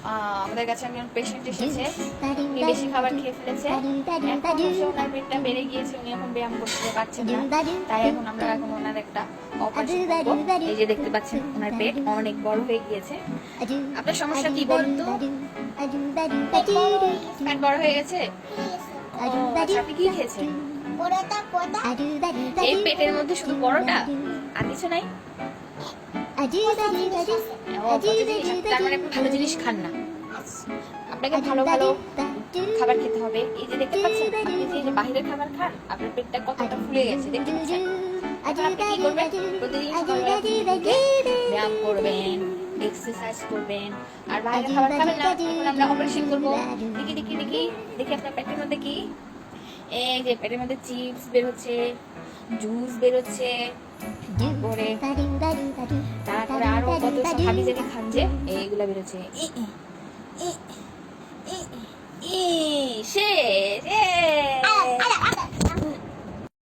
আহ, আমাদের কাছে একজন পেশেন্ট এসেছে। উনি বেশি খাবার খেয়ে ফেলেছে। ওনার পেটটা বেড়ে গিয়েছে উনি এখন ব্যায়াম করতে পারছেন না। তাই এখন আমরা এখন ওনার একটা অপারেশন করব। এই যে দেখতে পাচ্ছেন ওনার পেট অনেক বড় হয়ে গিয়েছে। আপনার সমস্যা কি বলুন তো পেট বড় হয়ে গেছে? আচ্ছা, আপনি কি খেয়েছেন? এই পেটের মধ্যে শুধু বড়টা আর কিছু নাই? তার মানে ভালো জিনিস খান না। আপনাকে ভালো ভালো খাবার খেতে হবে। এই যে দেখতে পাচ্ছেন আপনি যে বাহিরের খাবার খান আপনার পেটটা কতটা ফুলে গেছে দেখতে পাচ্ছেন? এখন আপনি কি করবেন? প্রতিদিন সকালবেলা ঘুম থেকে উঠে ব্যায়াম করবেন এক্সারসাইজ করবেন আর বাইরে খাবার খাবেন না এখন আমরা অপারেশন করব। দেখি দেখি দেখি দেখি আপনার পেটের মধ্যে কি? এই যে পেটের মধ্যে চিপস বের হচ্ছে জুস বেরোচ্ছে তারপরে যদি হাবি খান যে এইগুলা বেরোচ্ছে।